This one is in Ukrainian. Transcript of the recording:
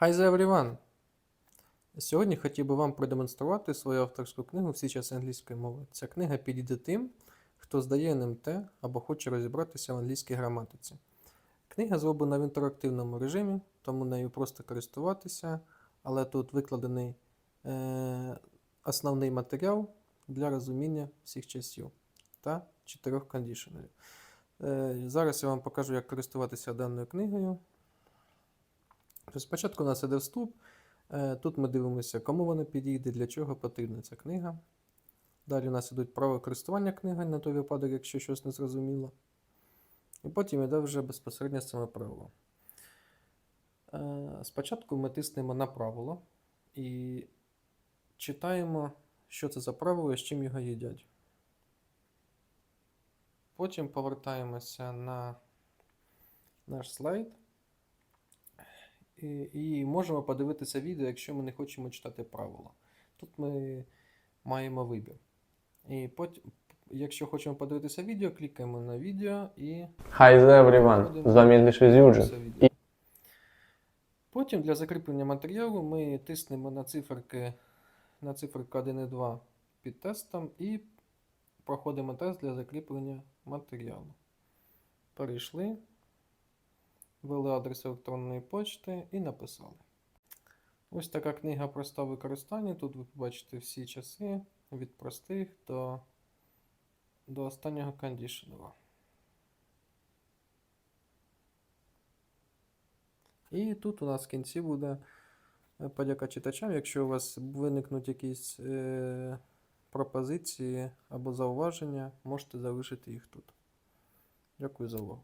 Hi there everyone! Сьогодні хотів би вам продемонструвати свою авторську книгу Всі часи англійської мови. Ця книга підійде тим, хто здає НМТ або хоче розібратися в англійській граматиці. Книга зроблена в інтерактивному режимі, тому нею просто користуватися, але тут викладений е, основний матеріал для розуміння всіх часів та чотирьох кондішенерів. Е, зараз я вам покажу, як користуватися даною книгою. Спочатку у нас іде вступ. Е, Тут ми дивимося, кому вона підійде, для чого потрібна ця книга. Далі у нас ідуть право користування книги на той випадок, якщо щось не зрозуміло. І потім йде вже безпосередньо саме правило. Е, Спочатку ми тиснемо на правило і читаємо, що це за правило і з чим його їдять. Потім повертаємося на наш слайд. І, можемо подивитися відео, якщо ми не хочемо читати правила. Тут ми маємо вибір. І потім, якщо хочемо подивитися відео, клікаємо на відео і Hi there everyone, з вами. Це відео. Потім для закріплення матеріалу ми тиснемо на циферки на циферку 1 і 2 під тестом і проходимо тест для закріплення матеріалу. Перейшли, ввели адрес електронної почти і написали. Ось така книга проста в використанні. Тут ви побачите всі часи від простих до, до останнього кондішнера. І тут у нас в кінці буде е, подяка читачам. Якщо у вас виникнуть якісь е, пропозиції або зауваження, можете залишити їх тут. Дякую за увагу.